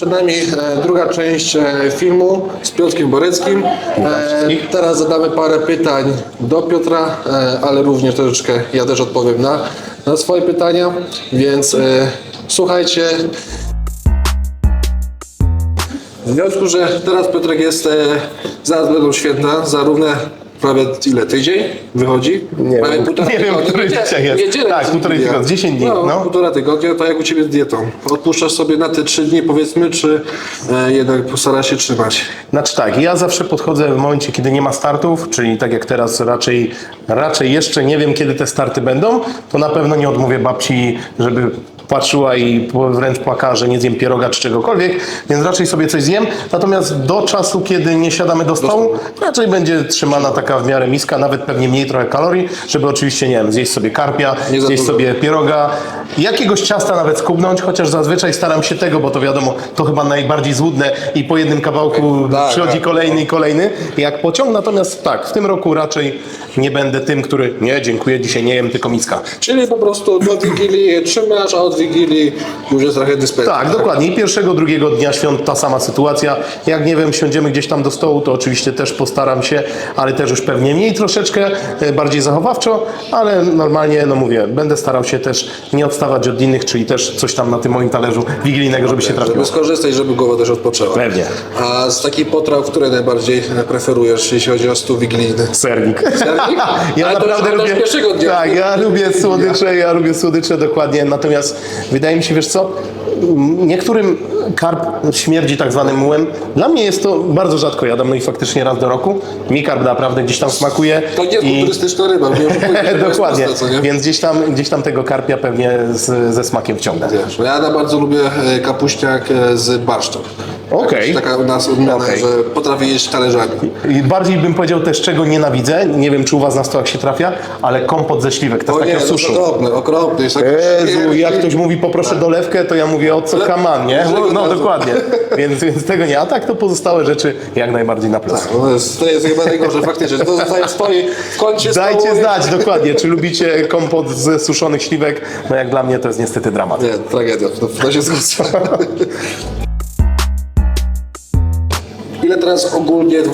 Przed nami e, druga część e, filmu z Piotrkiem Boreckim. E, teraz zadamy parę pytań do Piotra, ale również troszeczkę ja też odpowiem na, na swoje pytania, więc słuchajcie. W związku, że teraz Piotrek jest, zaraz będą święta, zarówno prawie ile, tydzień wychodzi? Nie prawie wiem. półtora Nie wiem, tygodnia. który dzisiaj jest. niedzielę Tak, jest półtorej dnia. tygodnia, 10 dni, No, no. półtora tygodnia, to jak u Ciebie z dietą? Odpuszczasz sobie na te trzy dni powiedzmy, czy e, jednak postarasz się trzymać? Znaczy tak, ja zawsze podchodzę w momencie, kiedy nie ma startów, czyli tak jak teraz raczej, raczej jeszcze nie wiem, kiedy te starty będą, to na pewno nie odmówię babci, żeby patrzyła i wręcz płakała, że nie zjem pieroga czy czegokolwiek, więc raczej sobie coś zjem. Natomiast do czasu, kiedy nie siadamy do stołu, raczej będzie trzymana taka w miarę miska, nawet pewnie mniej trochę kalorii, żeby oczywiście, nie wiem, zjeść sobie karpia, Nie za zjeść dużo. sobie pieroga, jakiegoś ciasta nawet skubnąć, chociaż zazwyczaj staram się tego, bo to wiadomo, to chyba najbardziej złudne i po jednym kawałku Tak, przychodzi tak. kolejny i kolejny, jak pociąg. Natomiast tak, w tym roku raczej nie będę tym, który nie, dziękuję, dzisiaj nie jem, tylko miska. Czyli po prostu do Wigilii trzymasz, a od Wigilii już jest trochę dyspersja. Tak, dokładnie. I pierwszego, drugiego dnia świąt ta sama sytuacja. Jak nie wiem, siądziemy gdzieś tam do stołu, to oczywiście też postaram się, ale też już pewnie mniej troszeczkę, e, bardziej zachowawczo, ale normalnie, no mówię, będę starał się też nie odstawać od innych, czyli też coś tam na tym moim talerzu wigilijnego, żeby się trafiło. Żeby skorzystać, żeby głowa też odpoczęła. Pewnie. A z takich potraw, które najbardziej preferujesz, jeśli chodzi o stół wigilijny? Sernik. Sernik? Ja Ale to naprawdę już lubię. pierwszego dnia. Tak, ja lubię słodycze, ja lubię słodycze dokładnie. Natomiast wydaje mi się, wiesz co, niektórym karp śmierdzi tak zwanym mułem. Dla mnie jest to bardzo rzadko jadam, no i faktycznie raz do roku. Mi karp naprawdę gdzieś tam smakuje. To nie jest i- turystyczna ryba, jest Dokładnie, nie? więc gdzieś tam, gdzieś tam tego karpia pewnie z, ze smakiem wciągnę. Wiesz, no ja bardzo lubię e, kapuśniak e, z barszczem. Okej. Taka u nas odmiana, Okej. że potrafię jeść talerzami. I bardziej bym powiedział też, czego nienawidzę. Nie wiem, czy u was na stołach się trafia, ale kompot ze śliwek, to jest nie, takiego to suszu. okropny, okropny. Jest tak Jezu, jak ktoś mówi poproszę dolewkę, to ja mówię o co kaman, nie? No dokładnie. Więc, więc tego nie. A tak to pozostałe rzeczy jak najbardziej na plus. No, to, jest, to jest chyba najgorsze faktycznie, to zostaje stoi w kącie Dajcie stołu znać dokładnie, czy lubicie kompot ze suszonych śliwek. No jak dla mnie to jest niestety dramat. Nie, tragedia, to, to się zgadza. Ile teraz ogólnie, y,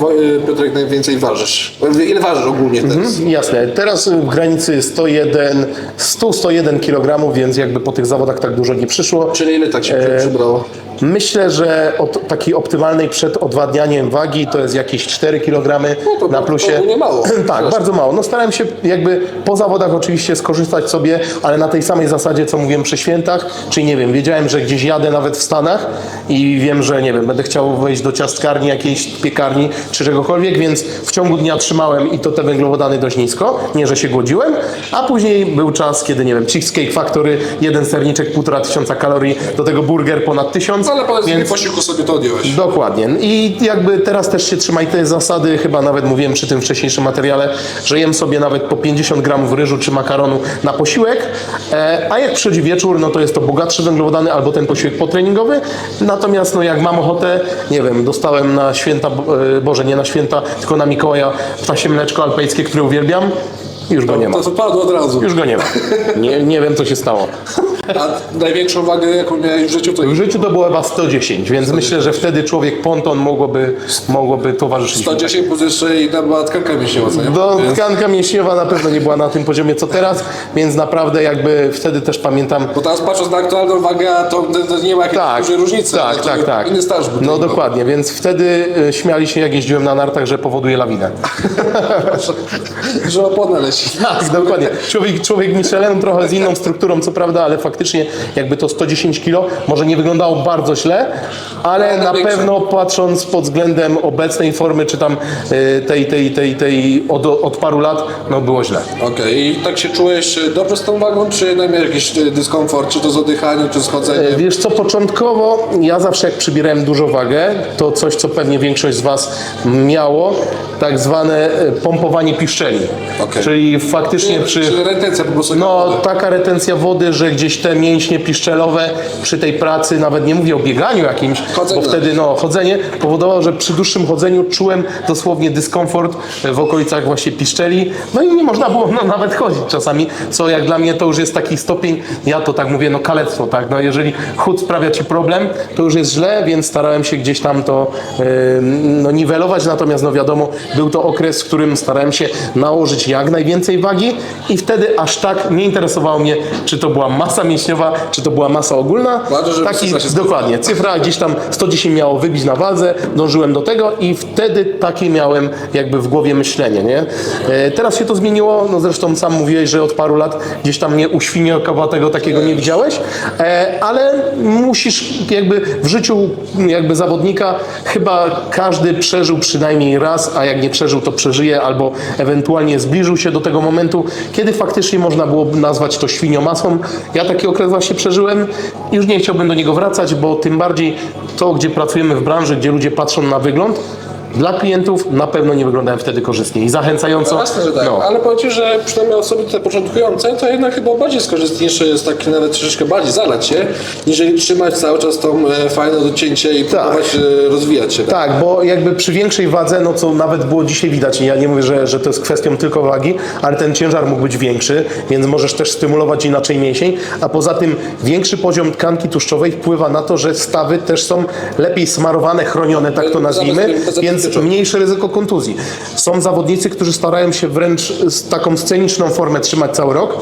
Piotrek, najwięcej ważysz? Ile ważysz ogólnie teraz? Jasne. Teraz w granicy 101, 100-101 kg, więc jakby po tych zawodach tak dużo nie przyszło. Czyli ile tak się E, przybrało? Myślę, że od takiej optymalnej przed odwadnianiem wagi to jest jakieś 4 kg No na plusie. to nie mało. tak, bardzo mało. No starałem się jakby po zawodach oczywiście skorzystać sobie, ale na tej samej zasadzie, co mówiłem przy świętach, czyli nie wiem, wiedziałem, że gdzieś jadę nawet w Stanach i wiem, że nie wiem, będę chciał wejść do ciastkarni, jakiejś piekarni czy czegokolwiek, więc w ciągu dnia trzymałem i to te węglowodany dość nisko, nie, że się głodziłem, a później był czas, kiedy nie wiem, Cheesecake Factory, jeden serniczek, półtora tysiąca kalorii, do tego burger ponad tysiąc, Ale powiedz, więc posiłku sobie to odjąłeś. Dokładnie. I jakby teraz też się trzymaj tej zasady, chyba nawet mówiłem przy tym wcześniejszym materiale, że jem sobie nawet po 50 gramów ryżu czy makaronu na posiłek, e, a jak przychodzi wieczór, no to jest to bogatszy węglowodany albo ten posiłek potreningowy. Natomiast no jak mam ochotę, nie wiem, dostałem na święta, e, Boże, nie na święta, tylko na Mikołaja ptasie mleczko alpejskie, które uwielbiam, już go nie ma. To wypadło od razu. Już go nie ma. Nie, nie wiem, co się stało. A największą wagę, jaką miałeś w życiu, to W życiu to było chyba 110, więc myślę, że wtedy człowiek ponton mogłoby, mogłoby towarzyszyć. mi. 110 plus jeszcze inna była tkanka mięśniowa, co nie? Do Więc- tkanka mięśniowa na pewno nie była na tym poziomie co teraz, więc naprawdę jakby wtedy też pamiętam. Bo teraz patrząc na aktualną wagę, to, to nie ma jakiejś Tak, dużej różnicy. tak, No to tak, tak. Inny staż był. No dokładnie, więc wtedy e, śmiali się jak jeździłem na nartach, że powoduje lawinę. Że opona leci. Tak, dokładnie. Człowiek, człowiek Michelin trochę z inną strukturą, co prawda, ale faktycznie jakby to 110 kg może nie wyglądało bardzo źle, ale na pewno patrząc pod względem obecnej formy, czy tam e, tej, tej, tej, tej od, od paru lat, no było źle. Okej, i tak się czułeś e, dobrze z tą wagą, czy jednak miałeś jakiś e, dyskomfort, czy to z oddychaniem, czy z chodzeniem? Wiesz co, początkowo ja zawsze jak przybierałem dużo wagę, to coś, co pewnie większość z Was miało, tak zwane e, pompowanie piszczeli. Okej. Czyli czyli faktycznie przy... Czy retencja po prostu No, wody. taka retencja wody, że gdzieś te mięśnie piszczelowe przy tej pracy, nawet nie mówię o bieganiu jakimś, Chodzenie. bo wtedy no, chodzenie powodowało, że przy dłuższym chodzeniu czułem dosłownie dyskomfort w okolicach właśnie piszczeli, no i nie można było no, nawet chodzić czasami, co jak dla mnie to już jest taki stopień, ja to tak mówię, no kalectwo, tak, no jeżeli chód sprawia Ci problem, to już jest źle, więc starałem się gdzieś tam to yy, no, niwelować, natomiast no wiadomo, był to okres, w którym starałem się nałożyć jak najwięcej wagi i wtedy aż tak nie interesowało mnie, czy to była masa mięśniowa, czy to była masa ogólna. Ważne, żeby Taki, się dokładnie, cyfra gdzieś tam 110 miało wybić na wadze, dążyłem do tego i wtedy takie miałem jakby w głowie myślenie, nie? E, teraz się to zmieniło, no zresztą sam mówiłeś, że od paru lat gdzieś tam nie uświniokowatego takiego nie widziałeś, e, ale musisz jakby w życiu jakby zawodnika chyba każdy przeżył przynajmniej raz, a jak nie przeżył, to przeżyje albo ewentualnie zbliżył się do tego momentu, kiedy faktycznie można było nazwać to świniomasą. Ja taki okres właśnie przeżyłem już nie chciałbym do niego wracać, bo tym bardziej to, gdzie pracujemy w branży, gdzie ludzie patrzą na wygląd, dla klientów na pewno nie wyglądałem wtedy korzystnie i zachęcająco. Jasne, że tak, No. ale powiem Ci, że przynajmniej osoby te początkujące, to jednak chyba bardziej skorzystniejsze jest takie nawet troszeczkę bardziej zalać się, niżeli trzymać cały czas tą e, fajne docięcie i próbować e, rozwijać się. Tak, bo jakby przy większej wadze, no co nawet było dzisiaj widać, ja nie mówię, że, że to jest kwestią tylko wagi, ale ten ciężar mógł być większy, więc możesz też stymulować inaczej mięsień, a poza tym większy poziom tkanki tłuszczowej wpływa na to, że stawy też są lepiej smarowane, chronione, tak to nazwijmy, więc zabezpieczone. mniejsze ryzyko kontuzji. Są zawodnicy, którzy starają się wręcz z taką sceniczną formę trzymać cały rok,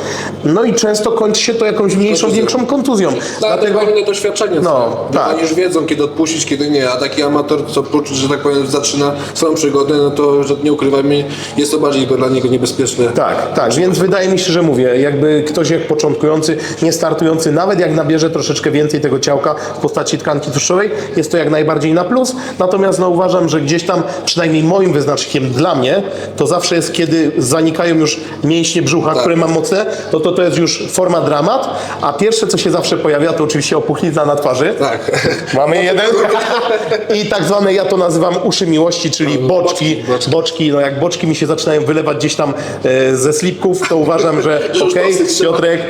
no i często kończy się to jakąś mniejszą, Kontuzją. większą kontuzją. Dlatego Tak, inne doświadczenie. No, tak. Oni już wiedzą, kiedy odpuścić, kiedy nie. A taki amator, co że tak powiem, zaczyna swoją przygodę, no to, że nie ukrywajmy, jest to bardziej dla niego niebezpieczne. Tak, tak, więc wydaje mi się, że mówię, jakby ktoś jak początkujący, nie startujący, nawet jak nabierze troszeczkę więcej tego ciałka w postaci tkanki tłuszczowej, jest to jak najbardziej na plus. Natomiast no, uważam, że gdzieś tam, przynajmniej moim wyznacznikiem dla mnie, to zawsze jest, kiedy zanikają już mięśnie brzucha, które mam mocne, to, to to jest już forma dramat, a pierwsze, co się zawsze pojawia, to oczywiście opuchlizna na twarzy. Tak. Mamy jeden. I tak zwane, ja to nazywam uszy miłości, czyli boczki. Boczki, no jak boczki mi się zaczynają wylewać gdzieś tam e, ze slipków, to uważam, że okej. Piotrek,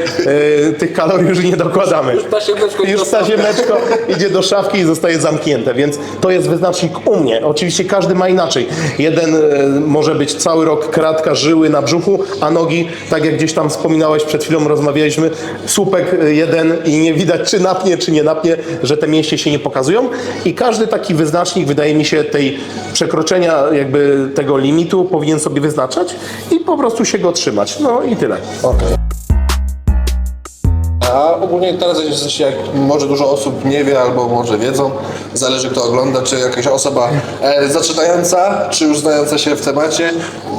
e, tych kalorii już nie dokładamy. ta siemeczko Już ta ziemeczko idzie do szafki i zostaje zamknięte, więc to jest wyznacznik u mnie. Oczywiście każdy ma inaczej. Jeden e, może być cały rok kratka, żyły na brzuchu, a nogi, tak jak gdzieś tam wspominałeś, przed chwilą rozmawialiśmy, słupek e, jeden i nie widać czy napnie, czy nie napnie, że te mięśnie się nie pokazują. I każdy taki wyznacznik, wydaje mi się, tej przekroczenia jakby tego limitu powinien sobie wyznaczać i po prostu się go trzymać. No i tyle. A ogólnie teraz jak może dużo osób nie wie albo może wiedzą, zależy kto ogląda, czy jakaś osoba e, zaczynająca, czy już znająca się w temacie.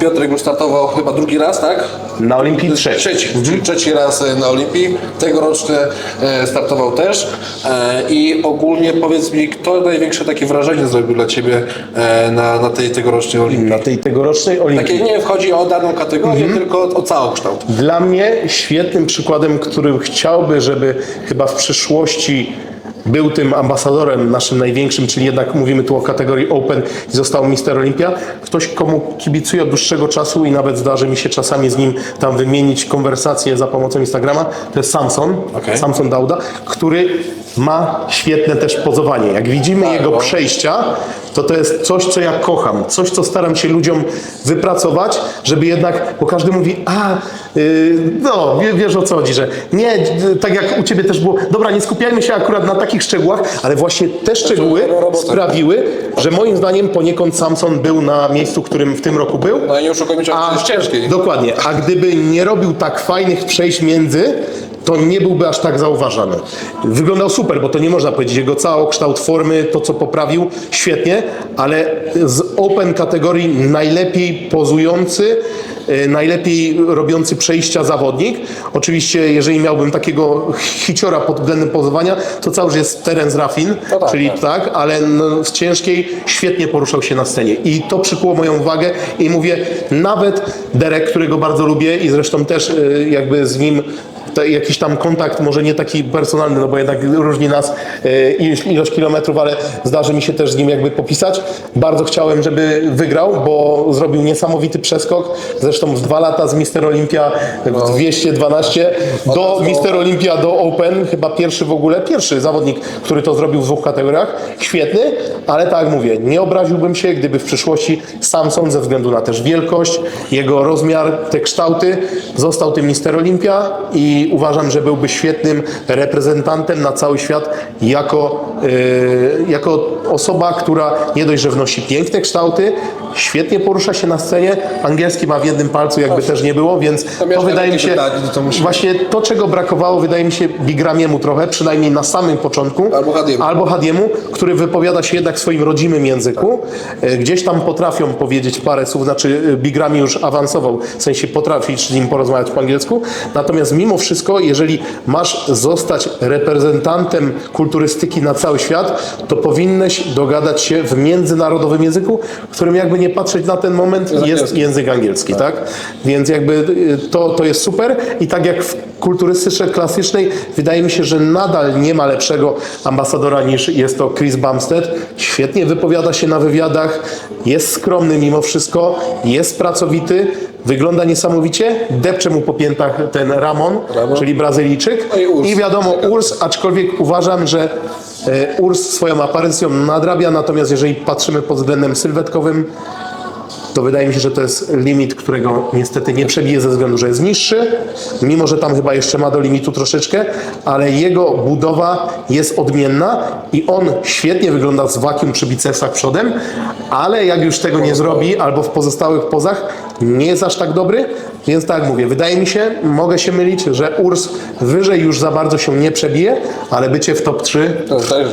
Piotrek już startował chyba drugi raz, tak? Na Olimpii trzeci. Trzeci, czyli trzeci raz e, na Olimpii. Tegoroczny e, startował też. E, I ogólnie powiedz mi, kto największe takie wrażenie zrobił dla Ciebie e, na, na tej tegorocznej Olimpii? Na tej tegorocznej Olimpii. Takie nie wchodzi o daną kategorię, tylko o, o całokształt. Dla mnie świetnym przykładem, którym chciałby, żeby chyba w przyszłości był tym ambasadorem naszym największym, czyli jednak mówimy tu o kategorii Open i został Mister Olimpia. Ktoś, komu kibicuję od dłuższego czasu i nawet zdarzy mi się czasami z nim tam wymienić konwersacje za pomocą Instagrama, to jest Samson, Okej. Samson Dauda, który ma świetne też pozowanie. Jak widzimy Tak, jego bo- przejścia, to to jest coś, co ja kocham, coś, co staram się ludziom wypracować, żeby jednak, bo każdy mówi, a, yy, no, wie- wiesz o co chodzi, że nie, y, tak jak u Ciebie też było, dobra, nie skupiajmy się akurat na takich szczegółach, ale właśnie te szczegóły dobra robota. sprawiły, że moim zdaniem poniekąd Samson był na miejscu, którym w tym roku był, No i nie oszukujmy się, jest ciężkiej. Dokładnie. A gdyby nie robił tak fajnych przejść między, to nie byłby aż tak zauważany. Wyglądał super, bo to nie można powiedzieć. Jego całokształt formy, to co poprawił, świetnie, ale z open kategorii najlepiej pozujący, e, najlepiej robiący przejścia zawodnik. Oczywiście, jeżeli miałbym takiego hiciora pod względem pozowania, to cały jest teren z Rafin, No tak, czyli tak. tak, ale no, z ciężkiej świetnie poruszał się na scenie. I to przykuło moją uwagę i mówię, nawet Derek, którego bardzo lubię i zresztą też y, jakby z nim jakiś tam kontakt, może nie taki personalny, no bo jednak różni nas e, ilość, ilość kilometrów, ale zdarzy mi się też z nim jakby popisać. Bardzo chciałem, żeby wygrał, bo zrobił niesamowity przeskok. Zresztą w dwa lata z Mister Olympia w 212 do Mister Olympia do Open, chyba pierwszy w ogóle, pierwszy zawodnik, który to zrobił w dwóch kategoriach. Świetny, ale tak jak mówię, nie obraziłbym się, gdyby w przyszłości Samson ze względu na też wielkość, jego rozmiar, te kształty, został tym Mister Olympia i uważam, że byłby świetnym reprezentantem na cały świat jako, yy, jako osoba, która nie dość, że wnosi piękne kształty, świetnie porusza się na scenie, angielski ma w jednym palcu, jakby też nie było, więc to, wydaje mi się, właśnie to, czego brakowało, wydaje mi się Bigramiemu trochę, przynajmniej na samym początku, Albo Hadiemu. albo Hadiemu, który wypowiada się jednak w swoim rodzimym języku. E, Gdzieś tam potrafią powiedzieć parę słów, znaczy e, Bigrami już awansował, w sensie potrafi z nim porozmawiać po angielsku. Natomiast mimo wszystko, jeżeli masz zostać reprezentantem kulturystyki na cały świat, to powinieneś dogadać się w międzynarodowym języku, w którym jakby nie patrzeć na ten moment jest angielski. język angielski, tak? Więc jakby y, to, to jest super i tak jak w kulturystyce klasycznej wydaje mi się, że nadal nie ma lepszego ambasadora niż jest to Chris Bumstead. Świetnie wypowiada się na wywiadach, jest skromny mimo wszystko, jest pracowity, wygląda niesamowicie, depcze mu po piętach ten Ramon, Ramon. czyli Brazylijczyk No i i wiadomo Urs, aczkolwiek uważam, że Urs swoją aparycją nadrabia, natomiast jeżeli patrzymy pod względem sylwetkowym, to wydaje mi się, że to jest limit, którego niestety nie przebije ze względu, że jest niższy, mimo że tam chyba jeszcze ma do limitu troszeczkę, ale jego budowa jest odmienna i on świetnie wygląda z wakium przy bicepsach przodem, ale jak już tego nie zrobi, albo w pozostałych pozach, nie jest aż tak dobry, więc tak jak mówię, wydaje mi się, mogę się mylić, że Urs wyżej już za bardzo się nie przebije, ale bycie w top 3 To też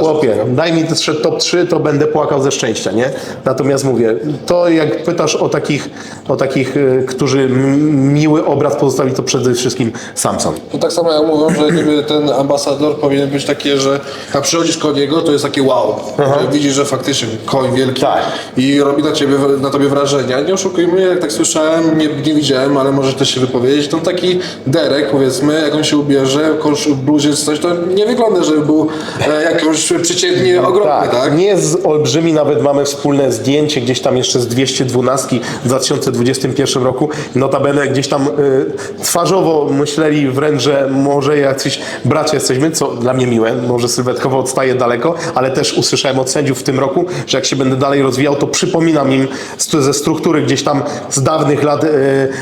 Chłopie, daj mi jeszcze top 3, to będę płakał ze szczęścia, nie? Natomiast mówię, to jak pytasz o takich, o takich y, którzy miły obraz pozostawili, to przede wszystkim Samson. To tak samo jak mówią, że niby ten ambasador powinien być takie, że jak przychodzisz koło niego, to jest takie wow. Że widzisz, że faktycznie koń wielki Tak. i robi na, ciebie, na tobie wrażenie. Nie oszukujmy, jak tak słyszałem, nie, nie widziałem, ale może też się wypowiedzieć, to taki Derek, powiedzmy, jak on się ubierze, kosz w bluzie czy coś, to nie wygląda, żeby był e, jakoś przeciętnie ogromny, tak? Nie jest olbrzymi, nawet mamy wspólne zdjęcie gdzieś tam jeszcze z 212 w 2021 roku. Notabene gdzieś tam y, twarzowo myśleli wręcz, że może jacyś bracia jesteśmy, co dla mnie miłe, może sylwetkowo odstaje daleko, ale też usłyszałem od sędziów w tym roku, że jak się będę dalej rozwijał, to przypominam im ze struktury gdzieś tam z dawnych lat y,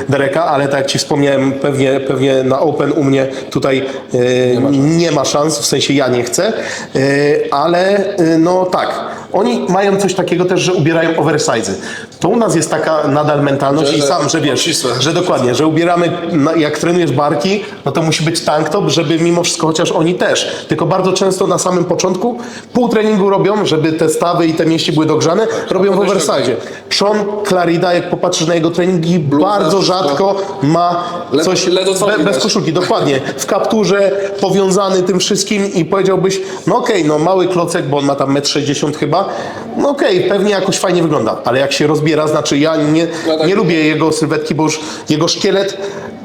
Dereka, ale tak jak Ci wspomniałem, pewnie, pewnie na Open u mnie tutaj y, nie ma szans, w sensie ja nie chcę, y, ale no tak, oni mają coś takiego też, że ubierają oversize'y. To u nas jest taka nadal mentalność Że- i sam, że wiesz, obcisłe. że dokładnie, że ubieramy, jak trenujesz barki, no to musi być tank top, żeby mimo wszystko, chociaż oni też, tylko bardzo często na samym początku pół treningu robią, żeby te stawy i te mięśnie były dogrzane, robią w potem oversize. Sean Clarida, jak popatrzysz na jego treningi, bardzo wszystko. rzadko ma Le- coś be, bez koszulki, dokładnie. W kapturze, powiązany tym wszystkim i powiedziałbyś, no okej, no mały klocek, bo on ma tam 1,60 m chyba, no okej, pewnie jakoś fajnie wygląda, ale jak się rozbiera, znaczy ja nie, No tak. nie lubię jego sylwetki, bo już jego szkielet,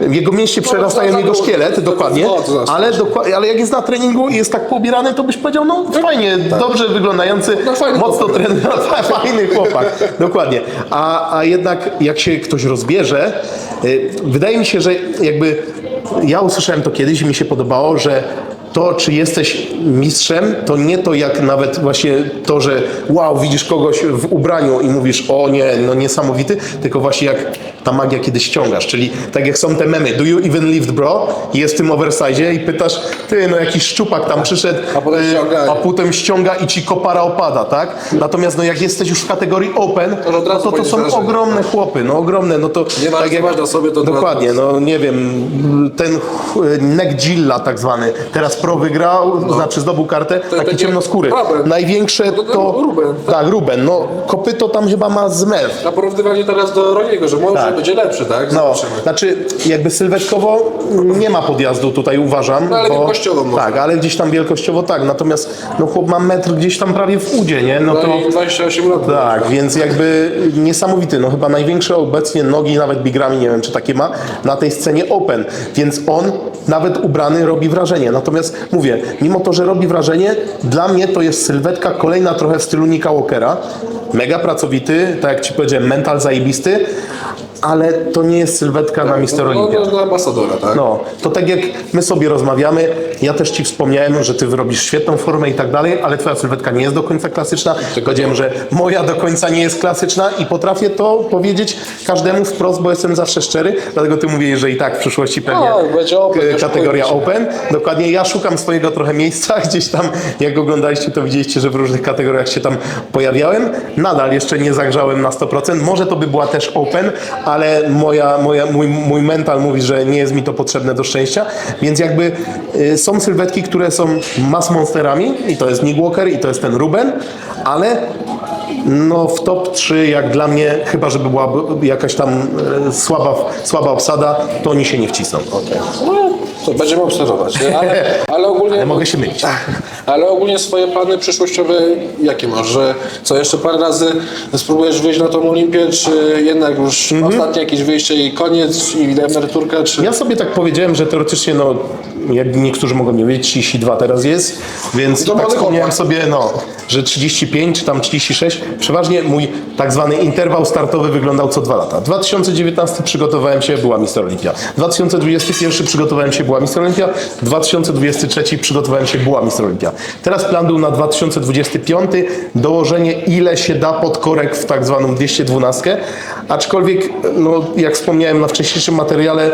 jego mięśnie przerastają to jego szkielet, dokładnie, to- ale, dokła- ale jak jest na treningu i jest tak poubierany, to byś powiedział, no fajnie, dobrze wyglądający, No, fajny mocno trenujący, fajny chłopak, dokładnie. A, a jednak jak się ktoś rozbierze, y, wydaje mi się, że jakby ja usłyszałem to kiedyś i mi się podobało, że to, czy jesteś mistrzem, to nie to jak nawet właśnie to, że wow, widzisz kogoś w ubraniu i mówisz, o nie, no niesamowity, tylko właśnie jak ta magia, kiedy ściągasz, czyli tak jak są te memy, do you even lift bro? I jest w tym oversize i pytasz, ty, no jakiś szczupak tam przyszedł, A potem y, ściąga. a potem ściąga i ci kopara opada, tak? Natomiast no jak jesteś już w kategorii open, To no to to są wrażenie. ogromne chłopy, no ogromne, no to Nie ma jak na sobie, to Dokładnie, no nie wiem, ten ch- neck Gilla tak zwany, teraz Pro wygrał, znaczy zdobył kartę, taki taki ciemnoskóry. Największe No to to... Ruben. Tak, Ruben. No, kopyto tam chyba ma zmew. Na porównywanie teraz do Roniego, że może Tak. Będzie lepszy, tak? No, Zobaczymy. znaczy jakby sylwetkowo nie ma podjazdu tutaj uważam. No, ale bo, wielkościowo może. Tak, ale gdzieś tam wielkościowo tak. Natomiast no chłop ma metr gdzieś tam prawie w udzie, nie? No to... No i 28 lat. Tak, więc jakby niesamowity, no chyba największe obecnie nogi, nawet bigrami, nie wiem czy takie ma, na tej scenie Open, więc on nawet ubrany robi wrażenie. Natomiast mówię, mimo to, że robi wrażenie, dla mnie to jest sylwetka kolejna trochę w stylu Nika Walkera, mega pracowity, tak jak Ci powiedziałem, mental zajebisty, ale to nie jest sylwetka na Mister No, Olympia. no, dla ambasadora, tak? No, to tak jak my sobie rozmawiamy, ja też Ci wspomniałem, że Ty wyrobisz świetną formę i tak dalej, ale Twoja sylwetka nie jest do końca klasyczna. Powiedziałem, że moja do końca nie jest klasyczna i potrafię to powiedzieć każdemu wprost, bo jestem zawsze szczery, dlatego Ty mówię, że i tak w przyszłości pewnie No, będzie open, kategoria open. Dokładnie, ja szukam swojego trochę miejsca, gdzieś tam, jak oglądaliście, to widzieliście, że w różnych kategoriach się tam pojawiałem. Nadal jeszcze nie zagrzałem na 100%, może to by była też open, ale moja, moja, mój, mój mental mówi, że nie jest mi to potrzebne do szczęścia, więc jakby y, są sylwetki, które są mass monsterami i to jest Nick Walker i to jest ten Ruben, ale no w top 3 jak dla mnie, chyba żeby była jakaś tam e, słaba, słaba obsada, to oni się nie wcisną. No, to będziemy obserwować, nie? Ale, ale ogólnie... Ale mogę się mylić. Ale ogólnie swoje plany przyszłościowe jakie masz? Że co, jeszcze parę razy spróbujesz wyjść na tą Olimpię, czy jednak już ostatnie jakieś wyjście i koniec i emeryturka, czy... Ja sobie tak powiedziałem, że teoretycznie, no, jak niektórzy mogą nie wiedzieć, 32 teraz jest, więc To tak młody wspomniałem chłopak. sobie, no, że 35 czy tam 36, przeważnie mój tak zwany interwał startowy wyglądał co dwa lata. 2019 przygotowałem się, była Mister Olimpia. 2021 przygotowałem się, była Mister Olimpia. 2023 przygotowałem się, była Mister Olimpia. Teraz plan był na 2025 dołożenie ile się da pod korek w tak zwaną 212, aczkolwiek, no, jak wspomniałem na wcześniejszym materiale,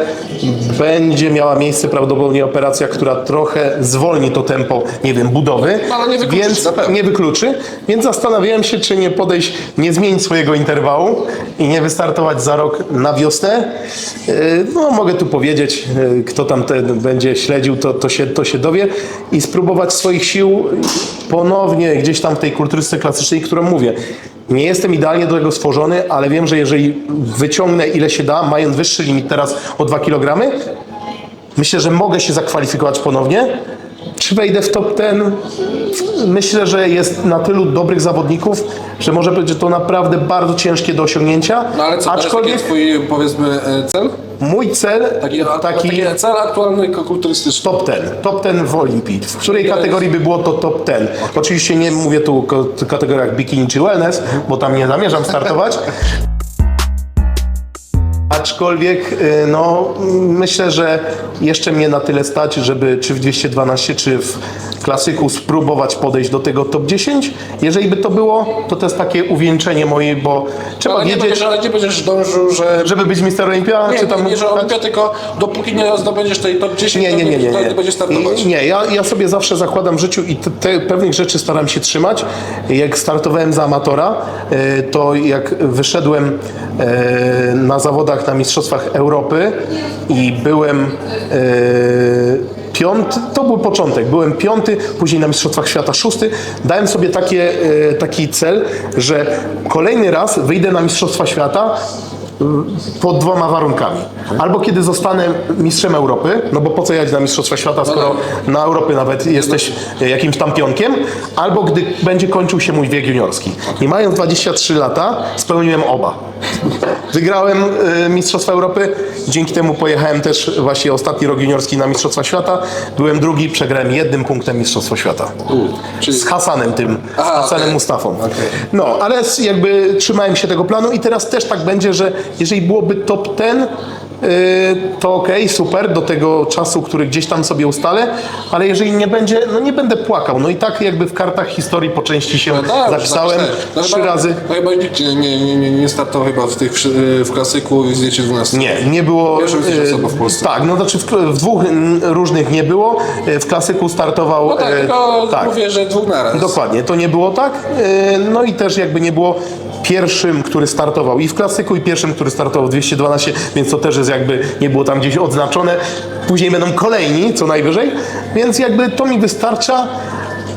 będzie miała miejsce prawdopodobnie operacja, która trochę zwolni to tempo, nie wiem, budowy, No, ale nie wykluczy, więc nie wykluczy, więc zastanawiałem się, czy nie podejść, nie zmienić swojego interwału i nie wystartować za rok na wiosnę. Yy, No, mogę tu powiedzieć, yy, kto tam ten będzie śledził, to, to, się, to się dowie i spróbować swoich sił ponownie gdzieś tam w tej kulturystyce klasycznej, którą mówię. Nie jestem idealnie do tego stworzony, ale wiem, że jeżeli wyciągnę ile się da, mając wyższy limit teraz o 2 kg, myślę, że mogę się zakwalifikować ponownie. Czy wejdę w top 10? Myślę, że jest na tylu dobrych zawodników, że może będzie to naprawdę bardzo ciężkie do osiągnięcia. No ale co, Aczkolwiek... Aczkolwiek jest twój, powiedzmy, e, cel? Mój cel Taki, taki, taki cel aktualny kulturystyczny. top 10. Top 10 w Olimpii. W której kategorii by było to top 10? Oczywiście nie mówię tu o kategoriach bikini czy wellness, bo tam nie zamierzam startować. Aczkolwiek, y, no, myślę, że jeszcze mnie na tyle stać, żeby czy w 212, czy w klasyku spróbować podejść do tego top 10. Jeżeli by to było, to to jest takie uwieńczenie moje, bo trzeba Ale nie, wiedzieć, będziesz, ale nie będziesz dążył, że... żeby być Mister Olympia, Nie, czy tam... nie, nie, że Olimpia, tylko dopóki nie zdobędziesz tej top 10, Nie, nie, nie, nie. to nie, nie. będziesz startować. Nie, ja, ja sobie zawsze zakładam w życiu i te, te pewnych rzeczy staram się trzymać. Jak startowałem za amatora, e, to jak wyszedłem e, na zawodach na Mistrzostwach Europy i byłem e, piąty, to był początek, byłem piąty, później na Mistrzostwach Świata szósty, dałem sobie takie, e, taki cel, że kolejny raz wyjdę na Mistrzostwa Świata pod dwoma warunkami. Albo kiedy zostanę mistrzem Europy, no bo po co jechać na Mistrzostwa Świata, skoro na Europy nawet jesteś jakimś tam pionkiem, albo gdy będzie kończył się mój wiek juniorski. I mając 23 lata, spełniłem oba. Wygrałem y, Mistrzostwa Europy, dzięki temu pojechałem też właśnie ostatni rok juniorski na Mistrzostwa Świata. Byłem drugi, przegrałem jednym punktem Mistrzostwa Świata. Z Hasanem tym, z Hasanem. Mustafą. No, ale jakby trzymałem się tego planu i teraz też tak będzie, że jeżeli byłoby top 10, yy, to okej, super, do tego czasu, który gdzieś tam sobie ustalę, ale jeżeli nie będzie, no nie będę płakał. No i tak jakby w kartach historii po części się No tak, zapisałem zapisałeś. No trzy chyba- razy. No chyba nikt nie, nie, nie, nie, startował chyba w, tych, w klasyku i zdjęcie 12. Nie, nie było. Pierwsza osoba w Polsce. Tak, no znaczy w, w dwóch różnych nie było. E, W klasyku startował. No tak, tylko tak. mówię, że dwóch naraz. Dokładnie, to nie było tak. No i też jakby nie było. pierwszym, który startował i w klasyku, i pierwszym, który startował w 212, więc to też jest jakby, nie było tam gdzieś odznaczone. Później będą kolejni, co najwyżej, więc jakby to mi wystarcza.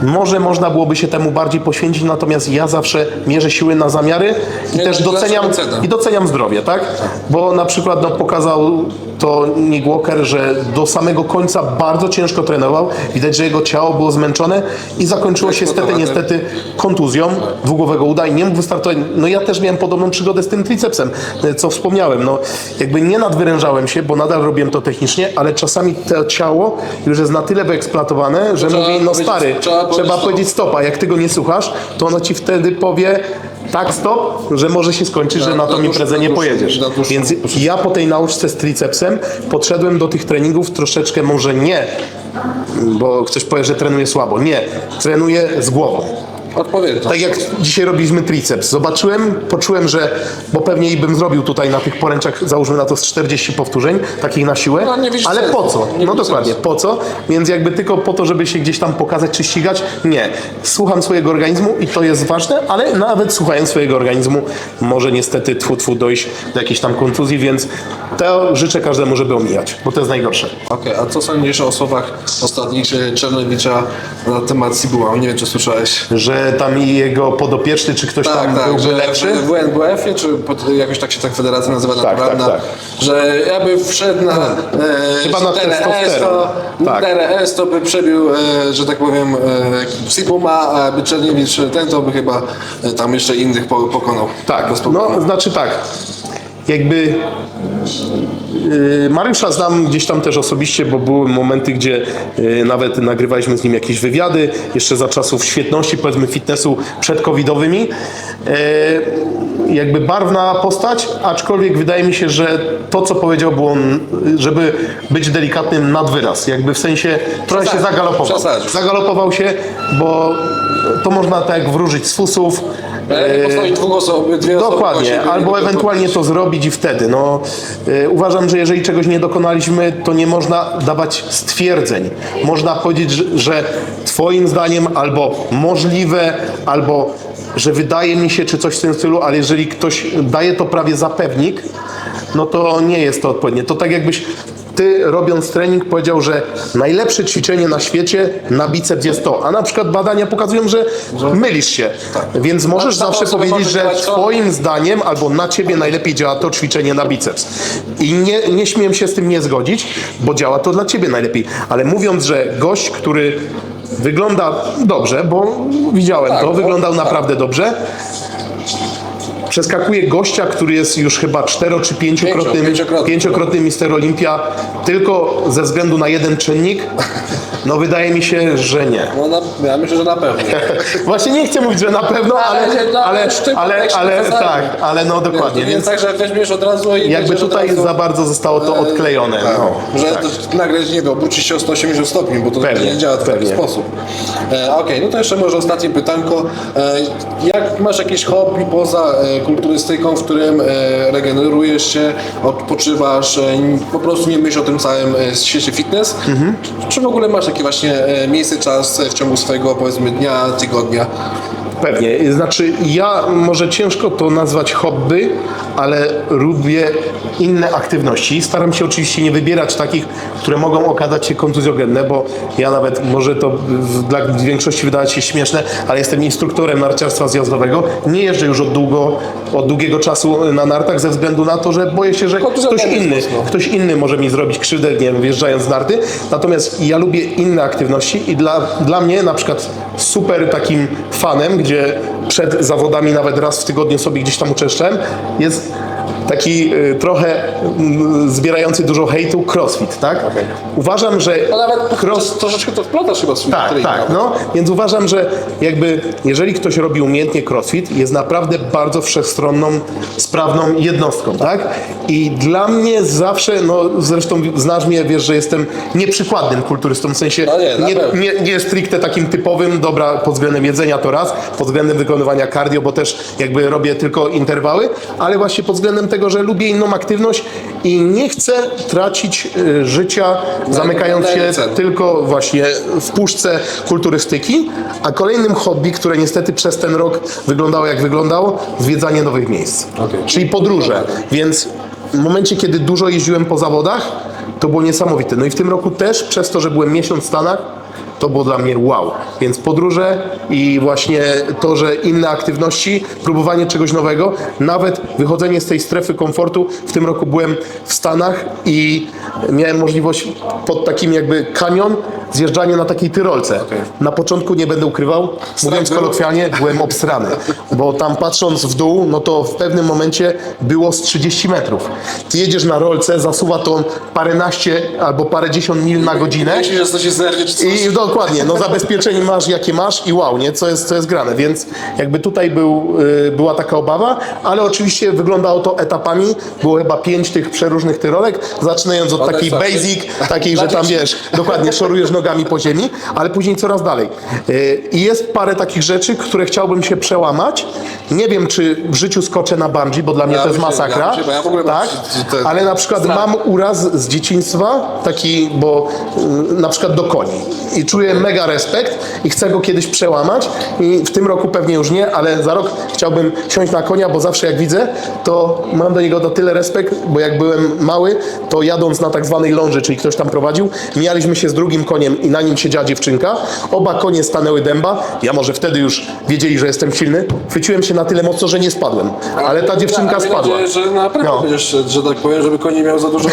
Może można byłoby się temu bardziej poświęcić, natomiast ja zawsze mierzę siły na zamiary i Nie, też doceniam, i doceniam zdrowie, tak? Bo na przykład no, pokazał to Nick Walker, że do samego końca bardzo ciężko trenował. Widać, że jego ciało było zmęczone i zakończyło się niestety, niestety kontuzją dwugłowego uda i nie mógł wystartować. No ja też miałem podobną przygodę z tym tricepsem, e, co wspomniałem. No jakby nie nadwyrężałem się, bo nadal robiłem to technicznie, ale czasami to ciało już jest na tyle wyeksploatowane, że Trzeba mówi, no stary, trzeba powiedzieć trzeba powiedzieć stop, a jak ty go nie słuchasz, to ono ci wtedy powie tak stop, że może się skończyć, że Na- na tą dłuższą- imprezę nie pojedziesz. Więc ja po tej nauczce z tricepsem podszedłem do tych treningów troszeczkę może nie, bo ktoś powie, że trenuje słabo. Nie, trenuję z głową. Odpowiednio. Tak jak dzisiaj robiliśmy triceps. Zobaczyłem, poczułem, że, bo pewnie i bym zrobił tutaj na tych poręczach, załóżmy na to z 40 powtórzeń, takich na siłę, No, ale sensu. po co? Nie No dokładnie, sensu. po co? Więc jakby tylko po to, żeby się gdzieś tam pokazać czy ścigać, nie. Słucham swojego organizmu i to jest ważne, ale nawet słuchając swojego organizmu może niestety tfu, tfu dojść do jakiejś tam kontuzji, więc to życzę każdemu, żeby omijać, bo to jest najgorsze. Okej, a co sądzisz o słowach ostatnich Czernowicza na temat Sibuła? Nie wiem, czy słyszałeś. Że tam i jego podopieczny, czy ktoś tam Tak, tak, byłby że lepszy? w WNBF-ie, czy pod, jakoś tak się tak federacja nazywa Tak, naturalna, tak, tak. że jakby wszedł na e, Chyba na DRS, testosteron. to, Tak. DRS to by przebił, e, że tak powiem, e, Sibuma, a by Czerniewicz ten to by chyba e, tam jeszcze innych po, pokonał. Tak, no znaczy tak. Jakby yy, Mariusza znam gdzieś tam też osobiście, bo były momenty, gdzie yy, nawet nagrywaliśmy z nim jakieś wywiady, jeszcze za czasów świetności, powiedzmy fitnessu przed-covidowymi. Yy, jakby barwna postać, aczkolwiek wydaje mi się, że to, co powiedział, było, n- żeby być delikatnym nad wyraz. Jakby w sensie trochę się zagalopował. przesadził. Zagalopował się, bo to można tak wróżyć z fusów. E, Postawić dwóch osób, dwie osoby Dokładnie, albo nie ewentualnie to zrobić i wtedy. No, y, uważam, że jeżeli czegoś nie dokonaliśmy, to nie można dawać stwierdzeń. Można powiedzieć, że, że Twoim zdaniem albo możliwe, albo że wydaje mi się, czy coś w tym stylu, ale jeżeli ktoś daje to prawie za pewnik, no to nie jest to odpowiednie. To tak jakbyś ty robiąc trening powiedział, że najlepsze ćwiczenie na świecie na biceps jest to, a na przykład badania pokazują, że mylisz się. Więc możesz zawsze powiedzieć, że twoim zdaniem albo na ciebie najlepiej działa to ćwiczenie na biceps. I nie, nie śmiem się z tym nie zgodzić, bo działa to dla ciebie najlepiej. Ale mówiąc, że gość, który wygląda dobrze, bo widziałem Tak, to, no, wyglądał tak. naprawdę dobrze. Przeskakuje gościa, który jest już chyba cztero czy pięciokrotnym, pięciokrotny. pięciokrotnym Mister Olimpia, tylko ze względu na jeden czynnik, no wydaje mi się, że nie. No, na, ja myślę, że na pewno. Właśnie nie chcę mówić, że na pewno, ale, Ale- no, ale, ale, ale tak, ale no dokładnie, Więc więc tak, że weźmiesz od razu i jakby tutaj razu, za bardzo zostało to e, odklejone. Tak, No, że tak. to nagle nie wiem, obrócić się o 180 stopni, bo to Pewnie, nie działa w taki pewnie. sposób. E, Okej, no to jeszcze może ostatnie pytanko. E, jak masz jakieś hobby poza e, kulturystyką, w którym e, regenerujesz się, odpoczywasz, e, po prostu nie myślisz o tym całym e, świecie fitness? Mhm. Czy w ogóle masz właśnie e, miejsce, czas w ciągu swojego powiedzmy dnia, tygodnia? Pewnie. Znaczy, ja może ciężko to nazwać hobby, ale lubię inne aktywności. Staram się oczywiście nie wybierać takich, które mogą okazać się kontuzjogenne, bo ja nawet, może to dla większości wydawać się śmieszne, ale jestem instruktorem narciarstwa zjazdowego. Nie jeżdżę już od, długo, od długiego czasu na nartach ze względu na to, że boję się, że ktoś inny, ktoś inny może mi zrobić krzywdę, nie wiem, wjeżdżając z narty. Natomiast ja lubię inne aktywności i dla, dla mnie na przykład super takim fanem, gdzie przed zawodami nawet raz w tygodniu sobie gdzieś tam uczęszczałem, jest taki y, trochę mm, zbierający dużo hejtu crossfit, tak? Uważam, że A nawet cross, troszeczkę to wplatasz chyba swój tak, trening. tak, no, więc uważam, że jakby jeżeli ktoś robi umiejętnie crossfit, jest naprawdę bardzo wszechstronną, sprawną jednostką, tak? I dla mnie zawsze, no zresztą znasz mnie, wiesz, że jestem nieprzykładnym kulturystą, w sensie No nie, nie, nie, nie stricte takim typowym, dobra, pod względem jedzenia to raz, pod względem wykonywania cardio, bo też jakby robię tylko interwały, ale właśnie pod względem tego, dlatego że lubię inną aktywność i nie chcę tracić y, życia zamykając się tylko właśnie w puszce kulturystyki, a kolejnym hobby, które niestety przez ten rok wyglądało jak wyglądało, zwiedzanie nowych miejsc. Okej. Czyli podróże. Więc w momencie, kiedy dużo jeździłem po zawodach, to było niesamowite. No i w tym roku też, przez to, że byłem miesiąc w Stanach, to było dla mnie wow. Więc podróże i właśnie to, że inne aktywności, próbowanie czegoś nowego, nawet wychodzenie z tej strefy komfortu. W tym roku byłem w Stanach i miałem możliwość pod takim jakby kanion zjeżdżanie na takiej tyrolce. Na początku nie będę ukrywał, mówiąc kolokwialnie, byłem obsrany, bo tam patrząc w dół, no to w pewnym momencie było z 30 metrów. Ty jedziesz na rolce, zasuwa to paręnaście albo parędziesiąt mil na godzinę. Myślisz, że coś się zerwie czy coś? I dokładnie, no zabezpieczenie masz jakie masz i wow, nie? Co jest, co jest grane, więc jakby tutaj był, y, była taka obawa, ale oczywiście wyglądało to etapami, było chyba pięć tych przeróżnych tyrolek, zaczynając od takiej basic, takiej, że tam wiesz, dokładnie szorujesz nogami po ziemi, ale później coraz dalej. Y, I jest parę takich rzeczy, które chciałbym się przełamać. Nie wiem, czy w życiu skoczę na bungee, bo dla mnie Ja to jest ja masakra. ja mam tak? Ale na przykład mam uraz z dzieciństwa, taki, bo y, na przykład do koni. I czuję mega respekt i chcę go kiedyś przełamać. I w tym roku pewnie już nie, ale za rok chciałbym siąść na konia, bo zawsze jak widzę, to mam do niego na tyle respekt, bo jak byłem mały, to jadąc na tak zwanej ląży, czyli ktoś tam prowadził, mijaliśmy się z drugim koniem i na nim siedziała dziewczynka. Oba konie stanęły dęba. Ja może wtedy już wiedzieli, że jestem silny. Chwyciłem się na tyle mocno, że nie spadłem. Ale ta dziewczynka spadła. nadzieję, że naprawdę No. będziesz, że tak powiem, żeby koń nie miał za dużo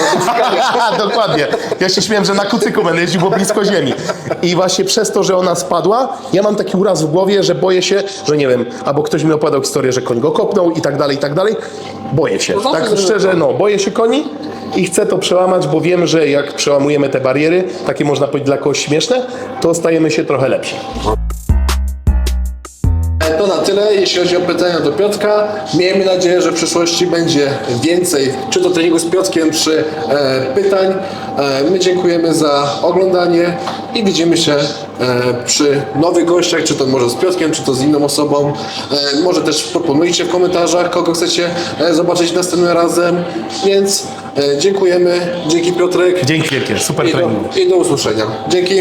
Dokładnie. Ja się śmiałem, że na kucyku będę jeździł, bo blisko ziemi. I właśnie przez to, że ona spadła, ja mam taki uraz w głowie, że boję się, że nie wiem, albo ktoś mi opowiadał historię, że koń go kopnął i tak dalej, i tak dalej. Boję się. Tak szczerze, no, boję się koni i chcę to przełamać, bo wiem, że jak przełamujemy te bariery, takie można powiedzieć dla kogoś śmieszne, to stajemy się trochę lepsi. To na tyle, jeśli chodzi o pytania do Piotrka. Miejmy nadzieję, że w przyszłości będzie więcej, czy to treningu z Piotrkiem, czy e, pytań. E, my dziękujemy za oglądanie i widzimy się e, przy nowych gościach, czy to może z Piotrkiem, czy to z inną osobą. Może też proponujcie w komentarzach, kogo chcecie zobaczyć następnym razem. Więc dziękujemy. Dzięki Piotrek. Dzięki wielkie, super I trening. do, I do usłyszenia. Dzięki.